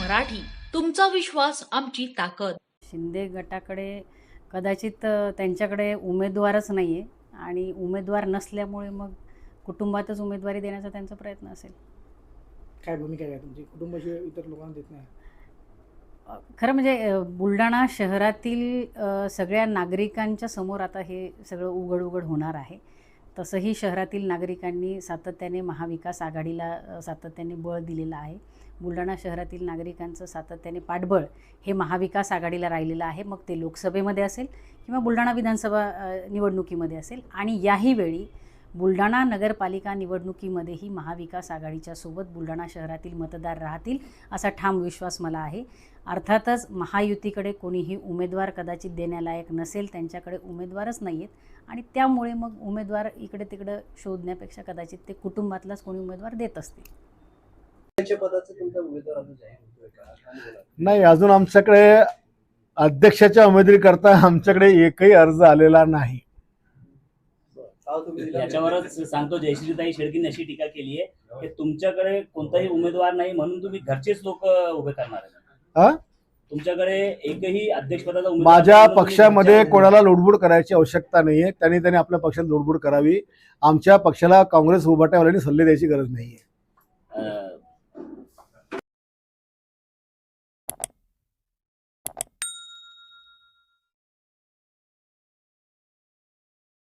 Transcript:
आत्मविश्वास आमची ताकद. शिंदे गटाकडे कदाचित त्यांच्याकडे उमेदवारच नाही आहे आणि उमेदवार नसल्यामुळे मग कुटुंबातच उमेदवारी देण्याचा त्यांचा प्रयत्न असेल. काय भूमिका आहे तुमची? कुटुंबाशिवाय इतर लोकांना देत नाही. खरं म्हणजे बुलढाणा शहरातील सगळ्या नागरिकांच्या समोर आता हे सगळं उघड उघड होणार आहे. तसंही शहरातील नागरिकांनी सातत्याने महाविकास आघाडीला सातत्याने बळ दिलेलं आहे. बुलढाणा शहरातील नागरिकांचं सातत्याने पाठबळ हे महाविकास आघाडीला राहिलेलं आहे. मग ते लोकसभेमध्ये असेल किंवा बुलढाणा विधानसभा निवडणुकीमध्ये असेल. आणि याही वेळी बुलढाणा नगरपालिका निवडणुकीमध्येही महाविकास आघाडीच्या सोबत बुलढाणा शहरातील मतदार राहतील असा ठाम विश्वास मला आहे अर्थातच महायुतीकडे कोणीही उमेदवार कदाचित देण्यालायक नसेल त्यांच्याकडे उमेदवारच नाही आहेत आणि त्यामुळे मग उमेदवार इकडे तिकडं शोधण्यापेक्षा कदाचित ते कुटुंबातलाच कोणी उमेदवार देत असतील पदाचा तुमचा उमेदवार अजून जाहीर होतोय का? काय बोलाल? नाही अजून आमच्याकडे अध्यक्षाच्या उमेदवारी करता आमच्याकडे एकही अर्ज आलेला नाही? याच्यावरच सांगतो जयश्रीताई शेळकीने अशी टीका केली आहे की तुमच्याकडे कोणताही उमेदवार नाही म्हणून तुम्ही घरचेच लोक उभे करणार हा? तुमच्याकडे एकही अध्यक्षपदाचा उमेदवार माझ्या पक्षामध्ये कोणाला लुडबुड करायची आवश्यकता नाहीये. त्यांनी त्यांनी आपल्या पक्षात लुडबुड करावी. आमच्या पक्षाला काँग्रेस उभाट्यावाल्यांनी सल्ले द्यायची गरज नाहीये.